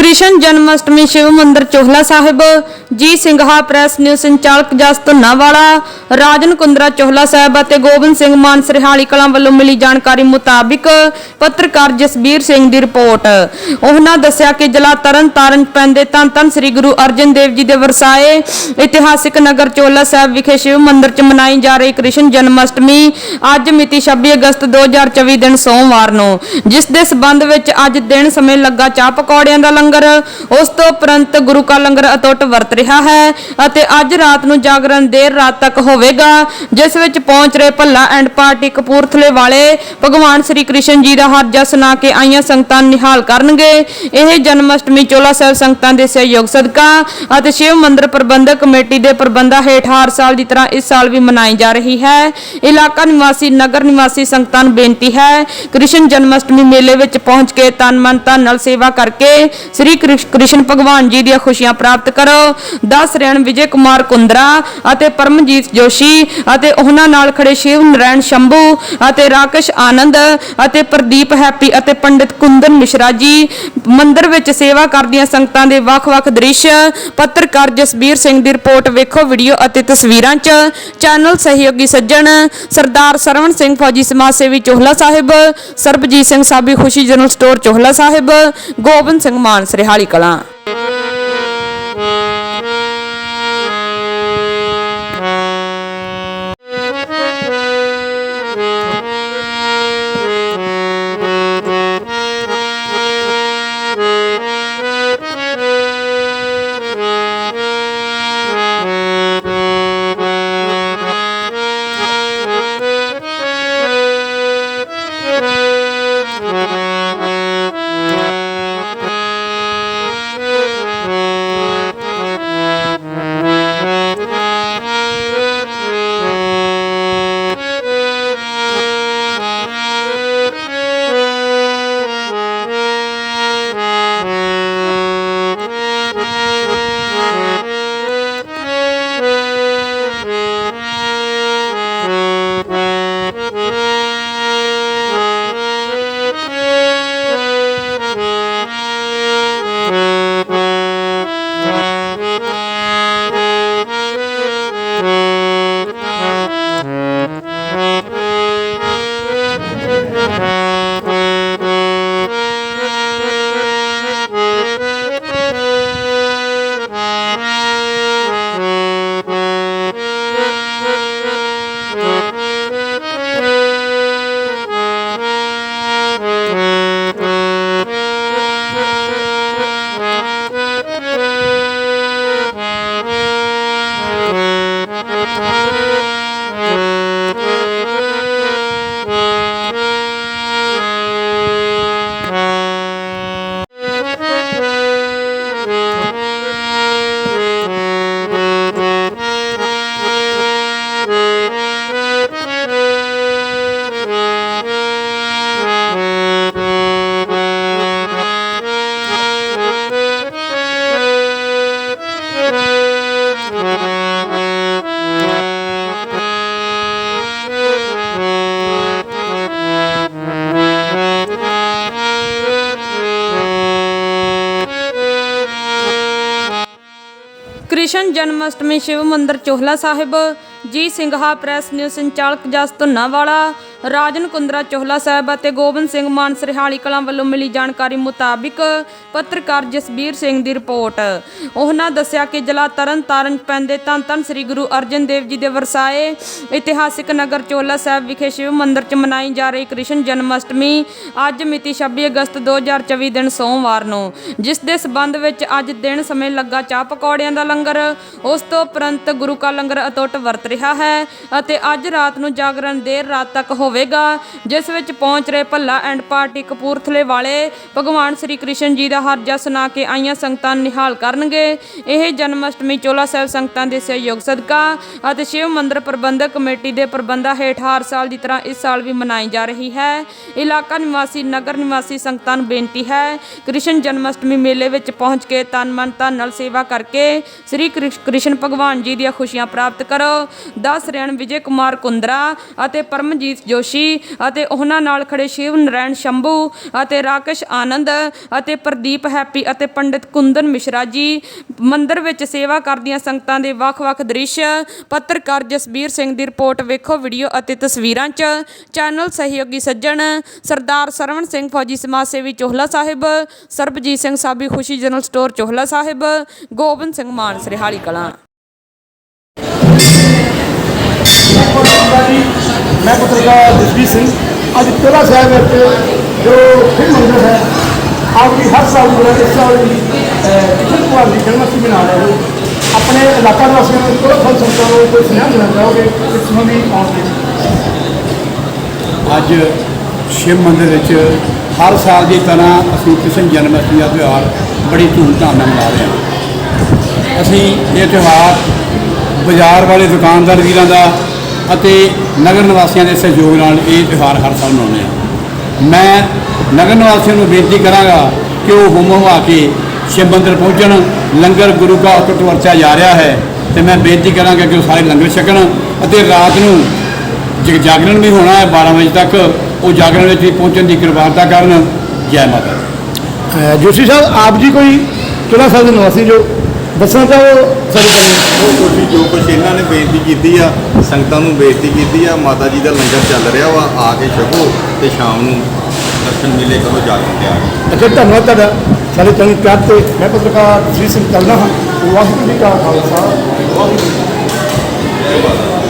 ਕ੍ਰਿਸ਼ਨ ਜਨਮ ਅਸ਼ਟਮੀ ਸ਼ਿਵ ਮੰਦਿਰ ਚੋਹਲਾ ਸਾਹਿਬ, ਜੀ ਸਿੰਘਾ ਪ੍ਰੈਸ ਨਿਊਜ਼ ਸੰਚਾਲਕ ਜਸ ਧੁੰਨਾਵਾਲਾ, ਰਾਜਨ ਕੁੰਦਰਾ ਚੋਹਲਾ ਸਾਹਿਬ ਅਤੇ ਗੋਬਿੰਦ ਸਿੰਘ ਮਾਨ ਸਰਹਾਲੀ ਕਲਾਂ ਵੱਲੋਂ ਮਿਲੀ ਜਾਣਕਾਰੀ ਮੁਤਾਬਿਕ ਪੱਤਰਕਾਰ ਜਸਬੀਰ ਸਿੰਘ ਦੀ ਰਿਪੋਰਟ। ਉਹਨਾਂ ਦੱਸਿਆ ਕਿ ਜ਼ਿਲ੍ਹਾ ਤਰਨ ਪੈਂਦੇ ਧੰਨ ਧੰਨ ਸ੍ਰੀ ਗੁਰੂ ਅਰਜਨ ਦੇਵ ਜੀ ਦੇ ਵਰਸਾਏ ਇਤਿਹਾਸਿਕ ਨਗਰ ਚੋਹਲਾ ਸਾਹਿਬ ਵਿਖੇ ਸ਼ਿਵ ਮੰਦਿਰ 'ਚ ਮਨਾਈ ਜਾ ਰਹੀ ਕ੍ਰਿਸ਼ਨ ਜਨਮ ਅਸ਼ਟਮੀ ਅੱਜ ਮਿਤੀ 26 ਅਗਸਤ 2024 ਦਿਨ ਸੋਮਵਾਰ ਨੂੰ, ਜਿਸ ਦੇ ਸਬੰਧ ਵਿੱਚ ਅੱਜ ਦਿਨ ਸਮੇਂ ਲੱਗਾ ਚਾਹ ਪਕੌੜਿਆਂ ਦਾ ਲੰਗਰ ਉਸ ਤੋਂ ਉਪਰੰਤ ਗੁਰੂ ਕਾ ਲੰਗਰ ਅਟੁੱਟ ਵਰਤ ਰਿਹਾ ਹੈ ਅਤੇ ਅੱਜ ਰਾਤ ਨੂੰ ਜਾਗਰਣ ਦੇਰ ਰਾਤ ਤੱਕ ਹੋਵੇਗਾ, ਜਿਸ ਵਿੱਚ ਪਹੁੰਚ ਰਹੇ ਭੱਲਾ ਐਂਡ ਪਾਰਟੀ ਕਪੂਰਥਲੇ ਵਾਲੇ ਭਗਵਾਨ ਸ੍ਰੀ ਕ੍ਰਿਸ਼ਨ ਜੀ ਦਾ ਹਰਜਾ ਸੁਣਾ ਕੇ ਆਈਆਂ ਸੰਗਤਾਂ ਨਿਹਾਲ ਕਰਨਗੇ। ਇਹ ਜਨਮ ਅਸ਼ਟਮੀ ਚੋਲਾ ਸਾਹਿਬ ਸੰਗਤਾਂ ਦੇ ਸਹਿਯੋਗ ਸਦਕਾ ਅਤੇ ਸ਼ਿਵ ਮੰਦਿਰ ਪ੍ਰਬੰਧਕ ਕਮੇਟੀ ਦੇ ਪ੍ਰਬੰਧਾਂ ਹੇਠ ਹਰ ਸਾਲ ਦੀ ਤਰ੍ਹਾਂ ਇਸ ਸਾਲ ਵੀ ਮਨਾਈ ਜਾ ਰਹੀ ਹੈ। ਇਲਾਕਾ ਨਿਵਾਸੀ, ਨਗਰ ਨਿਵਾਸੀ ਸੰਗਤਾਂ ਨੂੰ ਬੇਨਤੀ ਹੈ, ਕ੍ਰਿਸ਼ਨ ਜਨਮ ਅਸ਼ਟਮੀ ਮੇਲੇ ਵਿੱਚ ਪਹੁੰਚ ਕੇ ਤਨ ਮਨ ਧਨ ਨਾਲ ਸੇਵਾ ਕਰਕੇ ਸ੍ਰੀ ਕ੍ਰਿਸ਼- ਕ੍ਰਿਸ਼ਨ ਭਗਵਾਨ ਜੀ ਦੀਆਂ ਖੁਸ਼ੀਆਂ ਪ੍ਰਾਪਤ ਕਰੋ। ਦਸ ਰਹਿਣ ਵਿਜੇ ਕੁਮਾਰ ਕੁੰਦਰਾ ਅਤੇ ਪਰਮਜੀਤ ਜੋਸ਼ੀ ਅਤੇ ਉਹਨਾਂ ਨਾਲ ਖੜੇ ਸ਼ਿਵ ਨਰੈਣ ਸ਼ੰਭੂ ਅਤੇ ਰਾਕੇਸ਼ ਆਨੰਦ ਅਤੇ ਪ੍ਰਦੀਪ ਹੈਪੀ ਅਤੇ ਪੰਡਿਤ ਕੁੰਦਨ ਮਿਸ਼ਰਾ ਜੀ। ਮੰਦਿਰ ਵਿੱਚ ਸੇਵਾ ਕਰਦੀਆਂ ਸੰਗਤਾਂ ਦੇ ਵੱਖ-ਵੱਖ ਦ੍ਰਿਸ਼। ਪੱਤਰਕਾਰ ਜਸਬੀਰ ਸਿੰਘ ਦੀ ਰਿਪੋਰਟ ਵੇਖੋ ਵੀਡੀਓ ਅਤੇ ਤਸਵੀਰਾਂ 'ਚ। ਚੈਨਲ ਸਹਿਯੋਗੀ ਸੱਜਣ ਸਰਦਾਰ ਸਰਵਣ ਸਿੰਘ ਫੌਜੀ ਸਮਾਜ ਸੇਵੀ ਚੋਹਲਾ ਸਾਹਿਬ, ਸਰਬਜੀਤ ਸਿੰਘ ਸਾਬੀ ਖੁਸ਼ੀ ਜਨਰਲ ਸਟੋਰ ਚੋਹਲਾ ਸਾਹਿਬ, ਗੋਬਿੰਦ ਸਿੰਘ ਮਾਨ ਸਰਹਾਲੀ ਕਲਾਂ ਕ੍ਰਿਸ਼ਨ ਜਨਮ ਅਸ਼ਟਮੀ ਸ਼ਿਵ ਮੰਦਿਰ ਚੋਹਲਾ ਸਾਹਿਬ ਜੀ ਸਿੰਘਾ ਪ੍ਰੈਸ ਨਿਊਜ਼ ਸੰਚਾਲਕ ਜਸ ਧੁੰਨਾਵਾਲਾ, ਰਾਜਨ ਕੁੰਦਰਾ ਚੋਹਲਾ ਸਾਹਿਬ ਅਤੇ ਗੋਬਿੰਦ ਸਿੰਘ ਮਾਨ ਸਰਹਾਲੀ ਕਲਾਂ ਵੱਲੋਂ ਮਿਲੀ ਜਾਣਕਾਰੀ ਮੁਤਾਬਿਕ ਪੱਤਰਕਾਰ ਜਸਬੀਰ ਸਿੰਘ ਦੀ ਰਿਪੋਰਟ। ਉਹਨਾਂ ਦੱਸਿਆ ਕਿ ਜ਼ਿਲ੍ਹਾ ਤਰਨ ਤਾਰਨ ਪੈਂਦੇ ਧੰਨ ਧੰਨ ਸ੍ਰੀ ਗੁਰੂ ਅਰਜਨ ਦੇਵ ਜੀ ਦੇ ਵਰਸਾਏ ਇਤਿਹਾਸਿਕ ਨਗਰ ਚੋਹਲਾ ਸਾਹਿਬ ਵਿਖੇ ਸ਼ਿਵ ਮੰਦਿਰ 'ਚ ਮਨਾਈ ਜਾ ਰਹੀ ਕ੍ਰਿਸ਼ਨ ਜਨਮ ਅਸ਼ਟਮੀ ਅੱਜ ਮਿਤੀ 26 ਅਗਸਤ 2024 ਦਿਨ ਸੋਮਵਾਰ ਨੂੰ, ਜਿਸ ਦੇ ਸਬੰਧ ਵਿੱਚ ਅੱਜ ਦਿਨ ਸਮੇਂ ਲੱਗਾ ਚਾਹ ਪਕੌੜਿਆਂ ਦਾ ਲੰਗਰ। ਉਸ ਤੋਂ ਉਪਰੰਤ ਗੁਰੂ ਕਾ ਲੰਗਰ ਅਟੁੱਟ ਵਰਤ ਰਿਹਾ ਹੈ ਅਤੇ ਅੱਜ ਰਾਤ ਨੂੰ ਜਾਗਰਣ ਦੇਰ ਰਾਤ ਤੱਕ ਹੋਵੇਗਾ, ਜਿਸ ਵਿੱਚ ਪਹੁੰਚ ਰਹੇ ਭੱਲਾ ਐਂਡ ਪਾਰਟੀ ਕਪੂਰਥਲੇ ਵਾਲੇ ਭਗਵਾਨ ਸ੍ਰੀ ਕ੍ਰਿਸ਼ਨ ਜੀ ਦਾ ਹਰਜਾ ਸੁਣਾ ਕੇ ਆਈਆਂ ਸੰਗਤਾਂ ਨਿਹਾਲ ਕਰਨਗੇ। ਇਹ ਜਨਮ ਅਸ਼ਟਮੀ ਚੋਲਾ ਸਾਹਿਬ ਸੰਗਤਾਂ ਦੇ ਸਹਿਯੋਗ ਸਦਕਾ ਅਤੇ ਸ਼ਿਵ ਮੰਦਿਰ ਪ੍ਰਬੰਧਕ ਕਮੇਟੀ ਦੇ ਪ੍ਰਬੰਧਾਂ ਹੇਠ ਹਰ ਸਾਲ ਦੀ ਤਰ੍ਹਾਂ ਇਸ ਸਾਲ ਵੀ ਮਨਾਈ ਜਾ ਰਹੀ ਹੈ। ਇਲਾਕਾ ਨਿਵਾਸੀ, ਨਗਰ ਨਿਵਾਸੀ ਸੰਗਤਾਂ ਨੂੰ ਬੇਨਤੀ ਹੈ, ਕ੍ਰਿਸ਼ਨ ਜਨਮ ਅਸ਼ਟਮੀ ਮੇਲੇ ਵਿੱਚ ਪਹੁੰਚ ਕੇ ਤਨ ਮਨ ਧਨ ਨਾਲ ਸੇਵਾ ਕਰਕੇ ਸ੍ਰੀ ਕ੍ਰਿਸ਼- ਕ੍ਰਿਸ਼ਨ ਭਗਵਾਨ ਜੀ ਦੀਆਂ ਖੁਸ਼ੀਆਂ ਪ੍ਰਾਪਤ ਕਰੋ। ਦੱਸ ਰਹਿਣ ਵਿਜੇ ਕੁਮਾਰ ਕੁੰਦਰਾ ਅਤੇ ਪਰਮਜੀਤ ਜੋਸ਼ੀ ਅਤੇ ਉਹਨਾਂ ਨਾਲ ਖੜੇ ਸ਼ਿਵ ਨਰਾਇਣ ਸ਼ੰਭੂ ਅਤੇ ਰਾਕੇਸ਼ ਆਨੰਦ ਅਤੇ ਪ੍ਰਦੀਪ ਹੈਪੀ ਅਤੇ ਪੰਡਿਤ ਕੁੰਦਨ ਮਿਸ਼ਰਾ ਜੀ। ਮੰਦਿਰ ਵਿੱਚ ਸੇਵਾ ਕਰਦੀਆਂ ਸੰਗਤਾਂ ਦੇ ਵੱਖ-ਵੱਖ ਦ੍ਰਿਸ਼, ਪੱਤਰਕਾਰ ਜਸਬੀਰ ਸਿੰਘ ਦੀ ਰਿਪੋਰਟ ਵੇਖੋ, ਵੀਡੀਓ ਅਤੇ ਤਸਵੀਰਾਂ 'ਚ। ਚੈਨਲ ਸਹਿਯੋਗੀ ਸੱਜਣ ਸਰਦਾਰ ਸਰਵਣ ਸਿੰਘ ਫੌਜੀ ਸਮਾਜ ਸੇਵੀ ਚੋਹਲਾ ਸਾਹਿਬ, ਸਰਬਜੀਤ ਸਿੰਘ ਸਾਬੀ ਖੁਸ਼ੀ ਜਨਰਲ ਸਟੋਰ ਚੋਹਲਾ ਸਾਹਿਬ, ਗੋਬਿੰਦ ਸਿੰਘ ਮਾਨ ਸਰਹਾਲੀ ਕਲਾਂ। ਜੀ, ਮੈਂ ਪੱਤਰਕਾਰ ਜਸਵੀਰ ਸਿੰਘ। ਅੱਜ ਚੋਲਾ ਸਾਹਿਬ ਵਿੱਚ ਜੋ ਫਿਰ ਮੰਦਰ ਹੈ ਆਪ ਹਰ ਸਾਲ ਬੁਲਾ ਇਸ ਸਾਲ ਵੀ ਕ੍ਰਿਸ਼ਨ ਕੁਮਾਰ ਦੀ ਜਨਮਸ਼ਟਮੀ ਮਨਾ ਰਹੇ ਹੋ। ਆਪਣੇ ਇਲਾਕਾ ਵਾਸੀਆਂ ਨੂੰ ਚੋਲਾ ਸਾਹਿਬ ਸੰਤਾਂ ਨੂੰ ਕੋਈ ਸੁਨੇਹਾ ਦੇਣਾ ਚਾਹੋਗੇ, ਇਸ ਸੰਬੰਧੀ ਆਉਣ ਦੇ ਅੱਜ ਸ਼ਿਵ ਮੰਦਰ ਵਿੱਚ ਹਰ ਸਾਲ ਦੀ ਤਰ੍ਹਾਂ ਅਸੀਂ ਕ੍ਰਿਸ਼ਨ ਜਨਮ ਅਸ਼ਟਮੀ ਦਾ ਤਿਉਹਾਰ ਬੜੀ ਧੂਮਧਾਮ ਨਾਲ ਮਨਾ ਰਹੇ ਹਾਂ। ਅਸੀਂ ਇਹ ਤਿਉਹਾਰ ਬਾਜ਼ਾਰ ਵਾਲੇ ਦੁਕਾਨਦਾਰ ਵੀਰਾਂ ਦਾ ਅਤੇ ਨਗਰ ਨਿਵਾਸੀਆਂ ਦੇ ਸਹਿਯੋਗ ਨਾਲ ਇਹ ਤਿਉਹਾਰ ਹਰ ਸਾਲ ਮਨਾਉਂਦੇ ਹਾਂ। ਮੈਂ ਨਗਰ ਨਿਵਾਸੀਆਂ ਨੂੰ ਬੇਨਤੀ ਕਰਾਂਗਾ ਕਿ ਉਹ ਹੁਮ ਹੁਮਾ ਕੇ ਸ਼ਿਵ ਮੰਦਰ ਪਹੁੰਚਣ, ਲੰਗਰ ਗੁਰੂ ਦਾ ਅਟੁੱਟ ਵਰਤਿਆ ਜਾ ਰਿਹਾ ਹੈ ਤੇ ਮੈਂ ਬੇਨਤੀ ਕਰਾਂਗਾ ਕਿ ਉਹ ਸਾਰੇ ਲੰਗਰ ਛਕਣ ਅਤੇ ਰਾਤ ਨੂੰ ਜ- ਜਾਗਰਣ ਵੀ ਹੋਣਾ ਹੈ 12 ਵਜੇ ਤੱਕ, ਉਹ ਜਾਗਰਣ ਵਿੱਚ ਵੀ ਪਹੁੰਚਣ ਦੀ ਕਿਰਪਾਲਤਾ ਕਰਨ। ਜੈ ਮਾਤਾ ਜੋਸ਼ੀ ਸਾਹਿਬ, ਆਪ ਜੀ ਕੋਈ ਚੋਲਾ ਸਾਹਿਬ ਨਿਵਾਸੀ ਜੋ ਦੱਸਣਾ ਚਾਹੋ? ਸਾਡੇ ਉਹ ਕੁਛ ਜੋ ਕੁਛ ਇਹਨਾਂ ਨੇ ਬੇਨਤੀ ਕੀਤੀ ਆ ਸੰਗਤਾਂ ਨੂੰ ਬੇਨਤੀ ਕੀਤੀ ਆ ਮਾਤਾ ਜੀ ਦਾ ਲੰਗਰ ਚੱਲ ਰਿਹਾ ਵਾ ਆ ਕੇ ਛਕੋ ਤੇ ਸ਼ਾਮ ਨੂੰ ਦਰਸ਼ਨ ਮਿਲੇ ਕਰੋ ਜਾਗਣ ਤੇ ਆ ਕੇ ਅੱਛਾ ਧੰਨਵਾਦ ਤੁਹਾਡਾ। ਸਾਡੇ ਚੰਗੀ ਪਿਆਰ ਤੇ ਮੈਂ ਪੱਤਰਕਾਰ ਜਸਵੀਰ ਸਿੰਘ ਚੱਲਦਾ ਹਾਂ। ਵਾਹਿਗੁਰੂ ਜੀ ਕਾ ਖਾਲਸਾ। ਵਾਹਿਗੁਰੂ ਜੀ ਕੀ ਫਤਿਹ।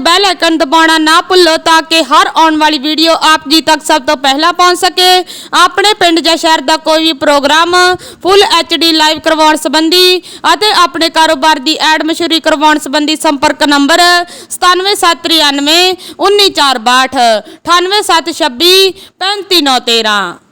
ਬੈਲ ਆਈਕਨ ਦਬਾਉਣਾ ਨਾ ਭੁੱਲੋ ਤਾਂ ਕਿ ਹਰ ਆਉਣ ਵਾਲੀ ਵੀਡੀਓ ਆਪ ਜੀ ਤੱਕ ਸਭ ਤੋਂ ਪਹਿਲਾਂ ਪਹੁੰਚ ਸਕੇ। ਆਪਣੇ ਪਿੰਡ ਜਾਂ ਸ਼ਹਿਰ ਦਾ ਕੋਈ ਵੀ ਪ੍ਰੋਗਰਾਮ ਫੁੱਲ ਐਚਡੀ ਲਾਈਵ ਕਰਵਾਉਣ ਸੰਬੰਧੀ ਅਤੇ ਆਪਣੇ ਕਾਰੋਬਾਰ ਦੀ ਐਡ ਮਸ਼ਹੂਰੀ ਕਰਵਾਉਣ ਸੰਬੰਧੀ ਸੰਪਰਕ ਨੰਬਰ 97793 19462 98726 35913